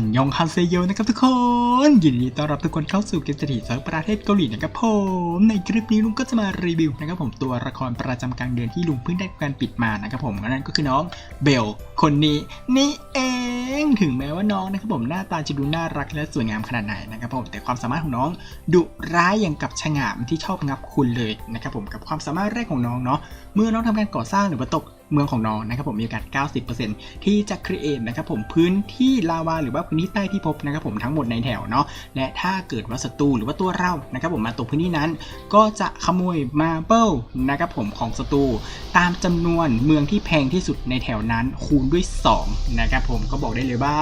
นยองคันเซโยนะครับทุกคนยินดีต้อนรับทุกคนเข้าสู่เกมสถิตเซิร์ประเทศเกาหลีนะครับผมในคลิปนี้ลุงก็จะมารีวิวนะครับผมตัวละครประจำกลางเดือนที่ลุงเพิ่งได้การปิดมานะครับผมนั่นก็คือน้องเบลคนนี้นี่เองถึงแม้ว่าน้องนะครับผมหน้าตาจะดูน่ารักและสวยงามขนาดไหนนะครับผมแต่ความสามารถของน้องดุร้ายอย่างกับฉงามที่ชอบงับคุณเลยนะครับผมกับความสามารถแรกของน้องเนาะเมื่อน้องทำการก่อสร้างหรือว่าตก เมืองของน้องนะครับผมมีโอกาส 90%ที่จะ create นะครับผมพื้นที่ลาวาหรือว่าพื้นที่ใต้ที่พบนะครับผมทั้งหมดในแถวเนาะและถ้าเกิดว่าศัตรูหรือว่าตัวเรานะครับผมมาตกพื้นที่นั้น ก็จะขโมยมาเบิลนะครับผมของศัตรูตามจำนวนเมืองที่แพงที่สุดในแถวนั้นคูณด้วย 2 นะครับผมก็บอกได้เลยว่า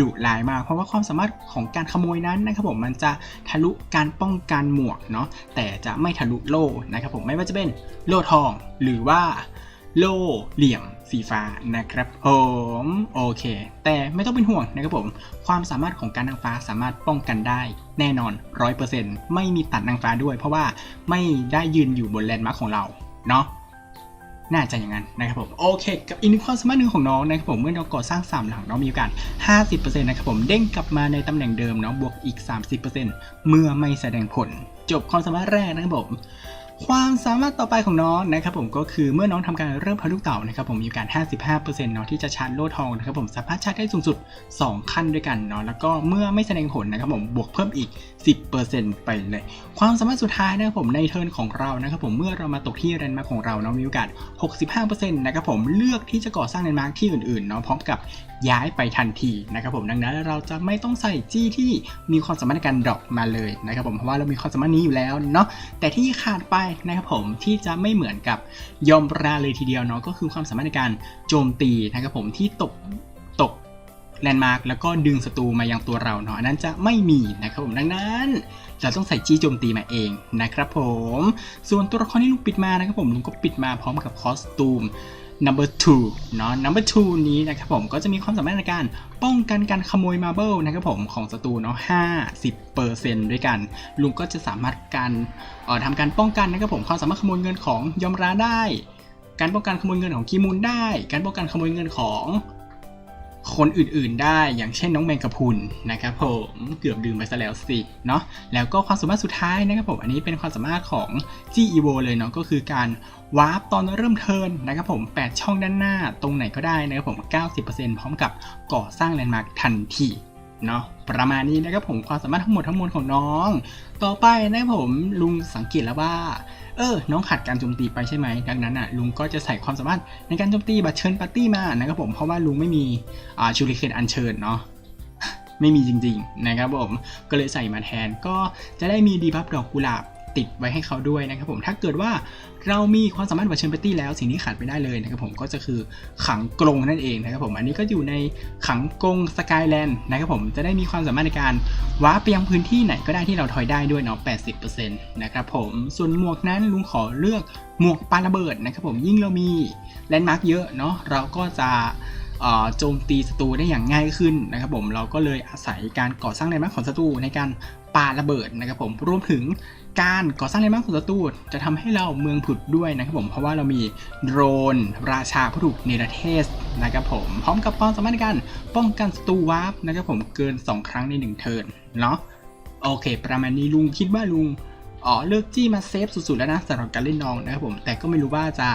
ดุร้ายมากเพราะว่าความสามารถของการขโมยนั้นนะครับผมมันจะทะลุการป้องกันหมวกเนาะแต่จะไม่ทะลุโล่นะครับผมไม่ว่าจะเป็นโล่ทองหรือว่า โล่เหลี่ยมสีฟ้านะครับผมโอเค แต่ไม่ต้องเป็นห่วงนะครับผม ความสามารถของการนางฟ้าสามารถป้องกันได้ แน่นอน100%ไม่มีตัดนางฟ้าด้วย เพราะว่าไม่ได้ยืนอยู่บนแลนด์มาร์คของเราเนาะน่าจะอย่างนั้นนะครับผมโอเค กับอีกหนึ่งความสามารถหนึ่งของน้องนะครับผมเมื่อเราก่อสร้างสามหลังน้องมีโอกาส 50%นะครับผมเด้งกลับมาในตำแหน่งเดิมเนาะบวกอีก 30%เมื่อไม่แสดงผล จบความสามารถแรกนะครับผม ความสามารถต่อไปของน้องนะครับผมก็คือเมื่อน้องทำการเริ่มพาลูกเต่านะครับผมมีการ 55%เนาะที่จะชาร์จโล่ทองนะครับผมสามารถชาร์จได้สูงสุด 2 ขั้นด้วยกันเนาะแล้วก็เมื่อไม่แสดงผลนะครับผมบวกเพิ่มอีก 10%ไปเลย ความสามารถสุดท้ายนะครับผมในเทิร์นของเรานะครับผมเมื่อเรามาตกที่แรนมาของเราเนาะมีโอกาส 65%นะครับผมเลือกที่จะก่อสร้างแลนมาที่อื่นๆเนาะพร้อมกับย้ายไปทันทีนะครับผมดังนั้นเราจะไม่ต้องใส่จี้ที่มีความสามารถในการดรอปมาเลยนะครับผมเพราะว่าเรามีความสามารถนี้อยู่แล้วเนาะแต่ที่ขาดไปนะครับผมที่จะไม่เหมือนกับยอมราเลยทีเดียวเนาะก็คือความสามารถในการโจมตีนะครับผมที่ตกตกแลนด์มาร์กแล้วก็ดึงศัตรูมายังตัวเราเนาะอันนั้นจะไม่มีนะครับผมดังนั้นเราต้องใส่จี้โจมตีมาเองนะครับผมส่วนตัวละครที่ลุงปิดมานะครับผมลุงก็ปิดมาพร้อมกับคอสตูม number two เนาะ number two นี้นะครับผมก็จะมีความสามารถในการป้องกันการขโมยมาเบิลนะครับผมของศัตรูเนาะ50%ด้วยกัน ลุงก็จะสามารถการเอ่อทำการป้องกันนะครับผมความสามารถขโมยเงินของยอมราได้ การป้องกันขโมยเงินของคีมูลได้ การป้องกันขโมยเงินของ คนอื่นๆ ได้อย่างเช่นน้องแมงกะพรุนนะครับผมเกือบดื่มไปซะแล้วสิเนาะแล้วก็ความสามารถสุดท้ายนะครับผมอันนี้เป็นความสามารถของ G e v o เลยเนาะก็คือการวาร์ปตอนเริ่มเทินนะครับผม 8 ช่องด้านหน้าตรงไหนก็ได้นะครับผม 90%พร้อมกับก่อสร้างแลนด์มาร์คทันทีเนาะประมาณนี้นะครับผมความสามารถทั้งหมดทั้งมวลของน้อง ต่อไปนะครับผมลุงสังเกตแล้วว่า เออ น้องขาดการโจมตีไปใช่ไหม ดังนั้นอะลุงก็จะใส่ความสามารถในการโจมตีบัตรเชิญปาร์ตี้มานะครับผม เพราะว่าลุงไม่มีอ่าชูริเคนอันเชิญเนาะไม่มีจริงๆนะครับผม ก็เลยใส่มาแทนก็จะได้มีดีบัฟดอกกุหลาบ ติดไว้ให้เขาด้วยนะครับผมถ้าเกิดว่าเรามีความสามารถบัตรเชิญปาร์ตี้แล้วสิ่งที่ขาดไม่ได้เลยนะครับผมก็จะคือขังกรงนั่นเองนะครับผมอันนี้ก็อยู่ในขังกรงสกายแลนด์นะครับผมจะได้มีความสามารถในการว้าร์ปไปยังพื้นที่ไหนก็ได้ที่เราทอยได้ด้วยเนาะ 80%นะครับผมส่วนหมวกนั้นลุงขอเลือกหมวกปาระเบิดนะครับผมยิ่งเรามีแลนด์มาร์กเยอะเนาะเราก็จะโจมตีศัตรูได้อย่างง่ายขึ้นนะครับผมเราก็เลยอาศัยการก่อสร้างแลนด์มาร์กของศัตรูในการปาระเบิดนะครับผมรวมถึง การก่อสร้างแลนด์มาร์กของศัตรูจะทำให้เราเมืองผุดด้วยนะครับผมเพราะว่าเรามีโดรน ราชาผู้ถูกเนรเทศนะครับผมพร้อมกับความสามารถในการป้องกันศัตรูวาร์ปนะครับผมเกิน 2 ครั้งใน 1 เทิร์นเนาะโอเค ประมาณนี้ลุงคิดว่าลุงอ๋อเลือกจี้มาเซฟสุดๆแล้วนะสำหรับการเล่นน้องนะครับผมแต่ก็ไม่รู้ว่าจะ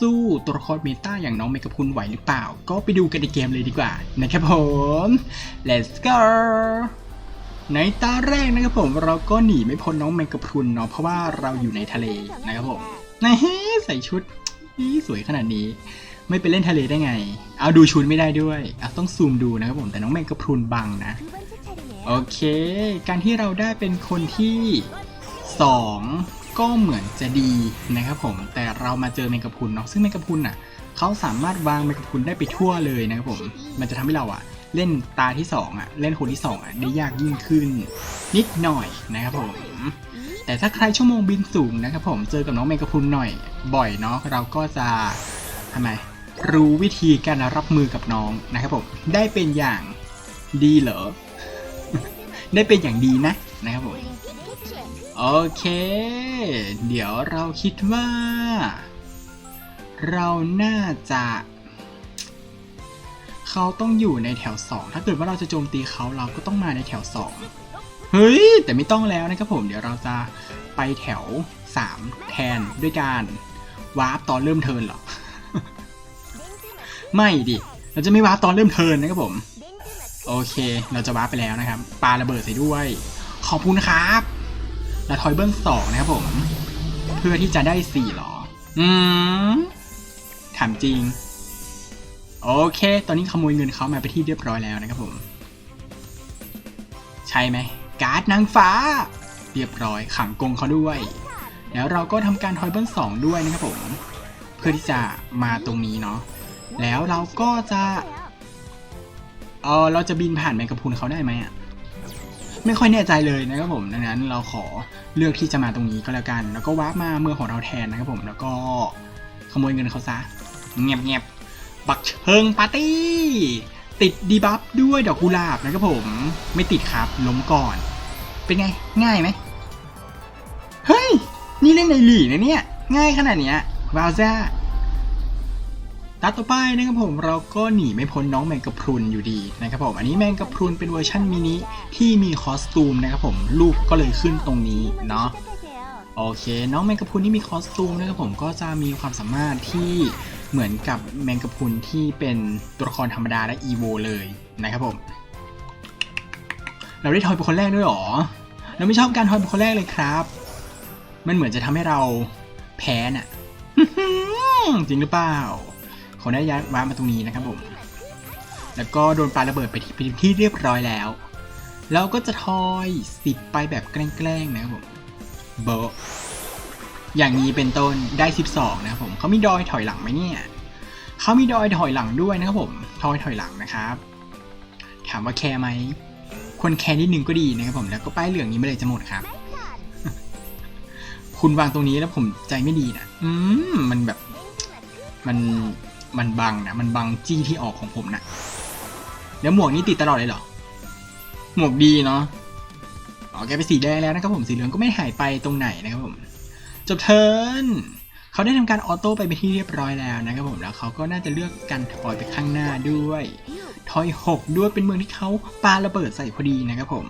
สู้ตัวละครเมตาอย่างน้องเมกะพุนไหวหรือเปล่า ก็ไปดูกันในเกมเลยดีกว่านะครับผม let's go ในตาแรกนะครับผมเราก็หนีไม่พ้นน้องแมงกะพรุนเนาะเพราะว่าเราอยู่ในทะเลนะครับผมนะเฮใส่ชุดนี่สวยขนาดนี้ ไม่ไปเล่นทะเลได้ไง เอาดูชุดไม่ได้ด้วยเอะต้องซูมดูนะครับผมแต่น้องแมงกะพรุนบังนะ โอเค การที่เราได้เป็นคนที่ 2 ก็เหมือนจะดีนะครับผมแต่เรามาเจอแมงกะพรุนเนาะซึ่งแมงกะพรุนอะเขาสามารถวางแมงกะพรุนได้ไปทั่วเลยนะครับผม มันจะทำให้เราอะ เล่นตาที่2อะเล่นคนที่2อะได้ยากยิ่งขึ้น นิดหน่อยนะครับผม แต่ถ้าใครชั่วโมงบินสูงนะครับผมเจอกับน้องแมกะพุนหน่อยบ่อยเนาะเราก็จะทำไมรู้วิธีการรับมือกับน้องนะครับผมได้เป็นอย่างดีเหรอ ได้เป็นอย่างดีนะนะครับผมโอเค เดี๋ยวเราคิดว่า เราน่าจะ เขาต้องอยู่ในแถว 2 ถ้าเกิดว่าเราจะโจมตีเขาเราก็ต้องมาในแถว 2 เฮ้ย แต่ไม่ต้องแล้วนะครับผมเดี๋ยวเราจะไปแถว 3 แทนด้วยการวาร์ปตอนเริ่มเทินเหรอ ไม่ดิ เราจะไม่วาร์ปตอนเริ่มเทินนะครับผม โอเค เราจะวาร์ปไปแล้วนะครับปาระเบิดใส่ด้วย ขอบคุณครับแล้วทอยเบิลสองนะครับผม เพื่อที่จะได้สี่หรอ อืมถามจริง โอเค ตอนนี้ขโมยเงินเขามาไปที่เรียบร้อยแล้วนะครับผม ใช่ไหม การ์ดนางฟ้า เรียบร้อยขังกงเขาด้วย แล้วเราก็ทำการทอยเบิลสองด้วยนะครับผม เพื่อที่จะมาตรงนี้เนาะ แล้วเราก็จะเออเราจะบินผ่านแมงกะพรุนเขาได้ไหมอะไม่ค่อยแน่ใจเลยนะครับผม ดังนั้นเราขอเลือกที่จะมาตรงนี้ก็แล้วกัน แล้วก็วาร์ปมาเมืองของเราแทนนะครับผม แล้วก็ขโมยเงินเขาซะเงียบเงียบ บักเชิงปาร์ตี้ ติดดีบัฟด้วยดอกกุหลาบนะครับผม ไม่ติดครับล้มก่อน เป็นไง ง่ายไหมเฮ้ย นี่เล่นในหลีนะเนี่ย ง่ายขนาดเนี้ยวาวซ่าตาต่อไปนะครับผมเราก็หนีไม่พ้นน้องแมงกะพรุนอยู่ดีนะครับผมอันนี้แมงกะพรุนเป็นเวอร์ชันมินิที่มีคอสตูมนะครับผมรูปก็เลยขึ้นตรงนี้เนาะโอเค น้องแมงกะพรุนที่มีคอสตูมนะครับผมก็จะมีความสามารถที่ เหมือนกับแมงกะพรุนที่เป็นตัวละครธรรมดาและอีโวเลยนะครับผม เราได้ทอยเป็นคนแรกด้วยหรอ เราไม่ชอบการทอยเป็นคนแรกเลยครับ มันเหมือนจะทำให้เราแพ้น่ะ จริงหรือเปล่า ขอได้ย้ายว้ามาตรงนี้นะครับผม แล้วก็โดนปลาระเบิดไปที่เป็นที่เรียบร้อยแล้ว เราก็จะทอยสิบไปแบบแกล้งๆนะครับผมโบะ อย่างนี้เป็นต้นได้ 12 นะครับผมเขามีดอยถอยหลังไหมเนี่ยเขามีดอยถอยหลังด้วยนะครับผมทอยถอยหลังนะครับ ถามว่าแคร์ไหมควรแคร์นิดนึงก็ดีนะครับผมแล้วก็ป้ายเหลืองนี้ไม่เลยจะหมดครับ คุณวางตรงนี้แล้วผมใจไม่ดีนะอืมมันแบบ มันมันบังนะมันบังจี้ที่ออกของผมนะแล้วหมวกนี้ติดตลอดเลยเหรอ หมวกดีเนาะอ๋อแกไปสีแดงแล้วนะครับผมสีเหลืองก็ไม่หายไปตรงไหนนะครับผม จบเทิร์นเขาได้ทำการออโต้ไปเป็นที่เรียบร้อยแล้วนะครับผมแล้วเขาก็น่าจะเลือกการถอยไปข้างหน้าด้วยทอยหกด้วยเป็นเมืองที่เขาปาระเบิดใส่พอดีนะครับผม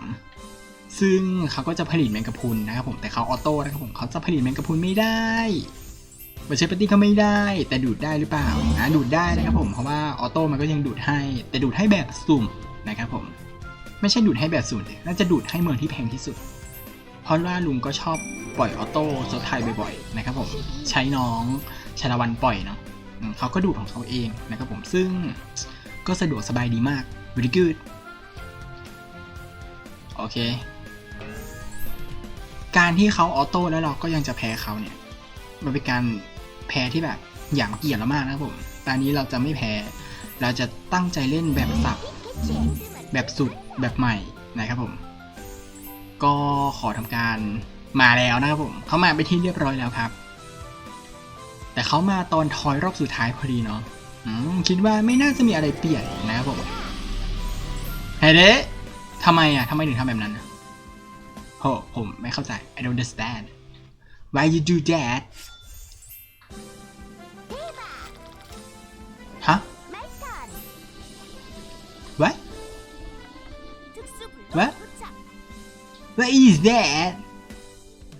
ซึ่งเขาก็จะผลิตแมงกะพรุนนะครับผมแต่เขาออโต้นะครับผมเขาจะผลิตแมงกะพรุนไม่ได้มาใช้ปฏิก็ไม่ได้ แต่ดูดได้หรือเปล่านะดูดได้นะครับผมเพราะว่าออโต้มันก็ยังดูดให้ แต่ดูดให้แบบสุ่มนะครับผม ไม่ใช่ดูดให้แบบสุ่มน่าจะดูดให้เมืองที่แพงที่สุด ราะว่าลุงก็ชอบปล่อยออโต้โซไทยบ่อยๆนะครับผมใช้น้องชาละวันปล่อยเนาะเขาก็ดูของเขาเองนะครับผมซึ่งก็สะดวกสบายดีมาก very good โอเค การที่เขาออโต้แล้วเราก็ยังจะแพ้เขาเนี่ย มันเป็นการแพ้ที่แบบอย่างเกียดเรามากนะครับผม ตอนนี้เราจะไม่แพ้ เราจะตั้งใจเล่นแบบสับ แบบสุด แบบใหม่นะครับผม ก็ขอทำการมาแล้วนะครับผมเขามาไปที่เรียบร้อยแล้วครับ แต่เขามาตอนทอยรอบสุดท้ายพอดีเนาะอืมคิดว่าไม่น่าจะมีอะไรเปลี่ยนนะครับผมเฮ้ยเด้ทำไมอะทำไมถึงทำแบบนั้นอะโหผมไม่เข้าใจ I don't understand why you do that ฮะ what what what is that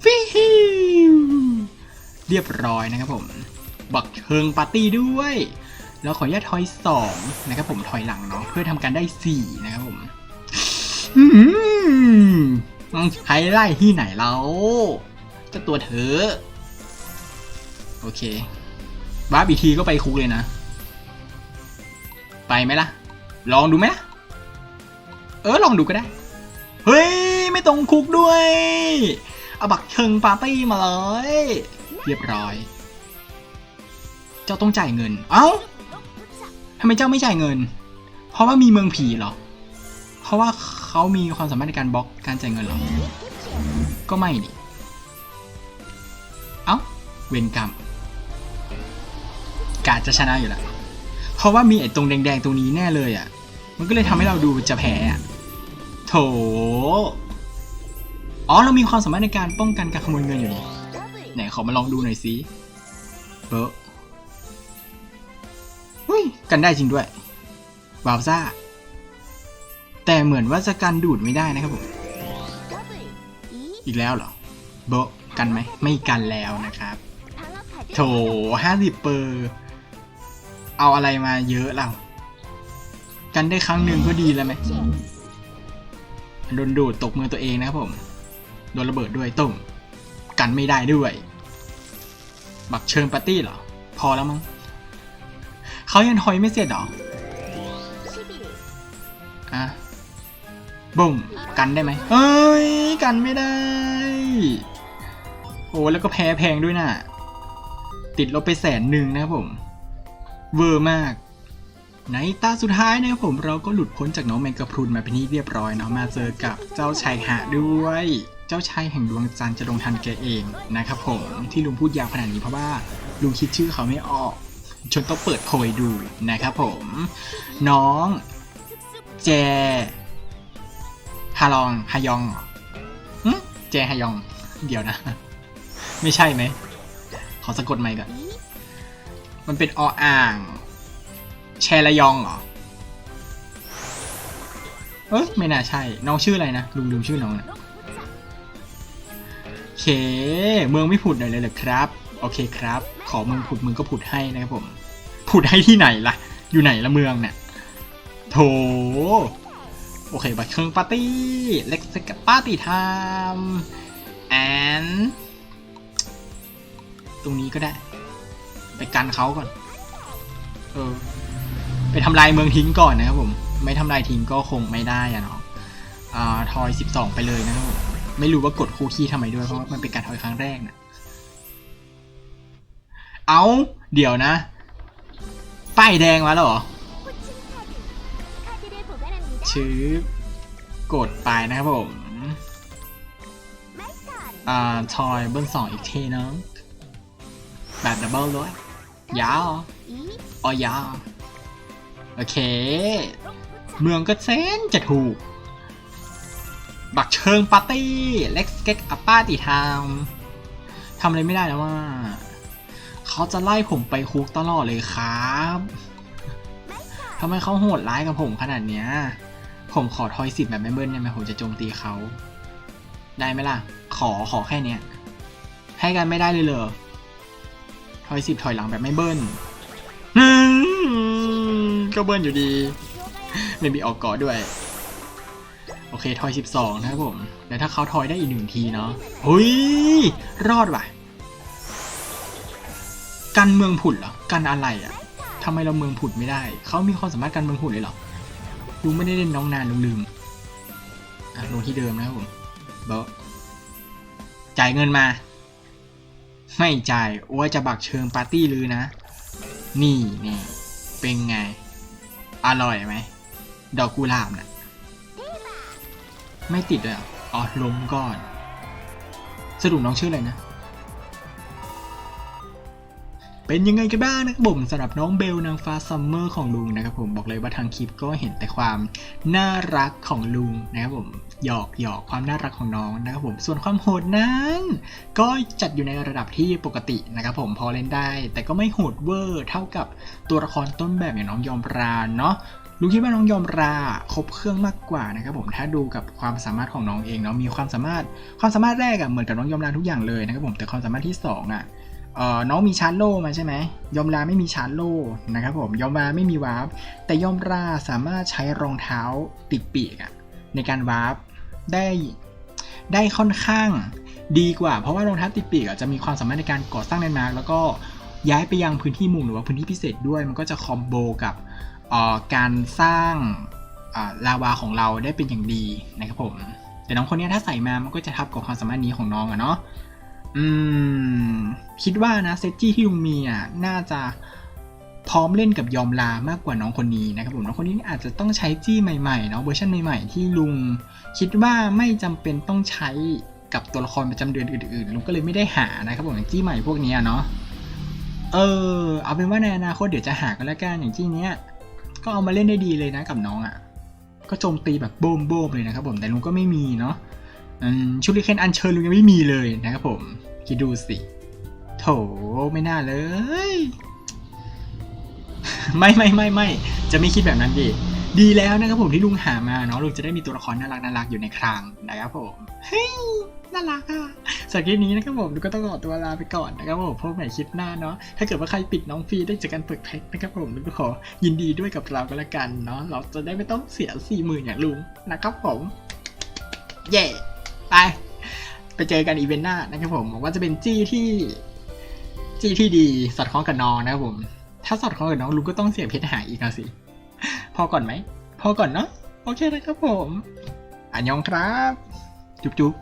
ฟิวเรียบร้อยนะครับผม บักเชิงปาร์ตี้ด้วยแล้วขออนุญาตทอยสองนะครับผมถอยหลังเนาะเพื่อทำการได้สี่นะครับผมอืมไฮไลท์ที่ไหนแล้วเจะตัวเธอ โอเคบ้าบีทีก็ไปคุกเลยนะ ไปไหมล่ะ ลองดูไหมล่ะ เออ ลองดูก็ได้ เฮ้ย ไม่ตรงคุกด้วยเอาบักเชิงปาร์ตี้มาเลย เรียบร้อย เจ้าต้องจ่ายเงิน เอ้าทำไมเจ้าไม่จ่ายเงิน เพราะว่ามีเมืองผีเหรอ เพราะว่าเขามีความสามารถในการบล็อกการจ่ายเงินเหรอ ก็ไม่นี่เอ้า เวรกรรมกาจะชนะอยู่แล้วเพราะว่ามีไอ้ตรงแดงๆตรงนี้แน่เลยอะ มันก็เลยทำให้เราดูจะแพ้อะ โถ อ๋อ เรามีความสามารถในการป้องกันการขโมยเงินอยู่นี่ไหนขอมาลองดูหน่อยสิเออเฮ้ย กันได้จริงด้วยบาวซ่า แต่เหมือนว่าจะกันดูดไม่ได้นะครับผม อีกแล้วเหรอเบกันไหม ไม่กันแล้วนะครับ โถห้าสิบเปอร์ เอาอะไรมาเยอะเรา กันได้ครั้งหนึ่งก็ดีแล้วไหมโดนดูดตกมือตัวเองนะครับผม โดนระเบิดด้วยตุ่มกันไม่ได้ด้วย บักเชิงปาร์ตี้เหรอ พอแล้วมั้งเขายังทอยไม่เสร็จหรอ11อะบุ้มกันได้ไหมเอ้ย กันไม่ได้ โอ้แล้วก็แพ้แพงด้วยน่ะ ติดลบไปแสนหนึ่งนะครับผม เวอร์มาก ในตาสุดท้ายนะครับผมเราก็หลุดพ้นจากน้องแมงกะพรุนมาเป็นที่เรียบร้อยเนาะมาเจอกับเจ้าชายหาด้วย เจ้าชายแห่งดวงจันทร์จะลงทันแกเองนะครับผมที่ลุงพูดยาวขนาดนี้เพราะว่าลุงคิดชื่อเขาไม่ออกจนต้องเปิดโพยดูนะครับผม น้องเจฮารองฮายองเจฮายอง เดี๋ยวนะ ไม่ใช่ไหม ขอสะกดใหม่ก่อน มันเป็นออ่าง แชระยองเหรอ เอ๊ะไม่น่าใช่ น้องชื่ออะไรนะ ลุงลืมชื่อน้องนะ เค เมืองไม่ผุดหน่อยเลยเหรอครับ โอเคครับ ขอเมืองผุดเมืองก็ผุดให้นะครับผม ผุดให้ที่ไหนล่ะ อยู่ไหนละเมืองเนี่ยโถโอเค บัตรเครื่องปาร์ตี้ เล็กซ์กับปาร์ตี้ไทม์แอนตรงนี้ก็ได้ ไปกันเขาก่อน เออ ไปทำลายเมืองทิ้งก่อนนะครับผม ไม่ทำลายทิ้งก็คงไม่ได้อะเนาะอ่า ทอย 12 ไปเลยนะครับผม ไม่รู้ว่ากดคู่ขี้ทำไมด้วยเพราะมันเป็นการถอยครั้งแรกนะเอาเดี๋ยวนะ ป้ายแดงมาแล้วเหรอชื้อกดไปนะครับผม อ่า ทอยเบิ้ลสองอีกทีนึงแบบดับเบิลด้วยยาวอ๋อยาว โอเค เมืองก็เซนจะถูก บักเชิงปาร์ตี้เล็กเก็กอัปป้าติทามทำอะไรไม่ได้แล้วว่า เขาจะไล่ผมไปคุกตลอดเลยครับทำไมเขาโหดร้ายกับผมขนาดเนี้ย ผมขอทอยสิบแบบไม่เบิ้ลได้ไหมผมจะโจมตีเขา ได้ไหมล่ะ ขอขอแค่เนี้ย ให้กันไม่ได้เลยเหรอทอยสิบถอยหลังแบบไม่เบิ้ลก็เบิ้ลอยู่ดี ไม่มีออกกาะด้วย โอเคทอย 12 นะครับผมแล้วถ้าเขาทอยได้อีกหนึ่งทีเนาะเฮ้ย รอดว่ะ กันเมืองผุดเหรอ กันอะไรอะ่ะทำไมเราเมืองผุดไม่ได้ เขามีความสามารถกันเมืองผุดเลยเหรอลุงไม่ได้เล่นน้องนานลุงลืมอะลงที่เดิมนะครับผมเบาจ่ายเงินมา ไม่จ่ายโอ้ยจะบักเชิงปาร์ตี้ลือนะ นี่นี่เป็นไง อร่อยไหม ดอกกุหลาบน่ะ ไม่ติดเลยอ๋อล้มก่อน สรุปน้องชื่ออะไรนะ เป็นยังไงกันบ้างนะครับผมสำหรับน้องเบลนางฟ้าซัมเมอร์ของลุงนะครับผมบอกเลยว่าทางคลิปก็เห็นแต่ความน่ารักของลุงนะครับผมหยอกหยอกความน่ารักของน้องนะครับผมส่วนความโหดนั้น ก็จัดอยู่ในระดับที่ปกตินะครับผมพอเล่นได้ แต่ก็ไม่โหดเวอร์เท่ากับตัวละครต้นแบบอย่างน้องยอมราเนาะ ลุงคิดว่าน้องยอมราครบเครื่องมากกว่านะครับผมถ้าดูกับความสามารถของน้องเองเนาะมีความสามารถความสามารถแรกอะเหมือนกับน้องยอมราทุกอย่างเลยนะครับผมแต่ความสามารถที่สองอะเออน้องมีชาร์โลมาใช่ไหมยอมราไม่มีชาร์โลนะครับผมยอมราไม่มีวาร์ปแต่ยอมราสามารถใช้รองเท้าติดปีกอะในการวาร์ปได้ได้ค่อนข้างดีกว่า เพราะว่ารองเท้าติดปีกอะจะมีความสามารถในการก่อสร้างแลนด์มาร์กแล้วก็ย้ายไปยังพื้นที่หมุมหรือว่าพื้นที่พิเศษด้วย มันก็จะคอมโบกับ การสร้างลาวาของเราได้เป็นอย่างดีนะครับผม แต่น้องคนนี้ถ้าใส่มามันก็จะทับกับความสามารถนี้ของน้องอะเนาะอืมคิดว่านะเซจี้ที่ลุงมีอะน่าจะพร้อมเล่นกับยอมลามากกว่าน้องคนนี้นะครับผมน้องคนนี้อาจจะต้องใช้จี้ใหม่ๆเนาะเวอร์ชันใหม่ๆที่ลุง คิดว่าไม่จำเป็นต้องใช้กับตัวละครประจำเดือนอื่นๆลุงก็เลยไม่ได้หานะครับผมอย่างจี้ใหม่พวกนี้เนาะเออเอาเป็นว่าในอนาคตเดี๋ยวจะหากันแล้วกันอย่างจี้เนี้ย ก็เอามาเล่นได้ดีเลยนะกับน้องอะ่ะ ก็โจมตีแบบโบมโบมเลยนะครับผม แต่ลุงก็ไม่มีเนาะอืมชุลิเคนอันเชิญลุงยังไม่มีเลยนะครับผม คิดดูสิ โถไม่น่าเลย ไม่ไม่ไม่ไม่ จะไม่คิดแบบนั้นดิ ดีแล้วนะครับผมที่ลุงหามาเนาะลุงจะได้มีตัวละครน่ารักน่ารักอยู่ในคลังนะครับผมเฮ้ยน่ารักอะสำหรับคลิปนี้นะครับผมลุงก็ต้องขอตัวลาไปก่อนนะครับผมพบใหม่คลิปหน้าเนาะถ้าเกิดว่าใครปิดน้องฟรีได้จากการเปิดแพ็คนะครับผมลุงก็ขอยินดีด้วยกับเราก็แล้วกันเนาะเราจะได้ไม่ต้องเสียสี่หมื่นอย่างลุงนะครับผมเย่ไปไปเจอกันอีเวนต์หน้านะครับผมบอกว่าจะเป็นจี้ที่จี้ที่ดีสอดคล้องกับน้องนะครับผม ถ้าสอดคล้องกับน้องลุงก็ต้องเสียเพชรหายอีกนะสิ พอก่อนไหม พอก่อนเนาะ โอเคเลยครับผม อันยองครับ จุ๊บจุ๊บ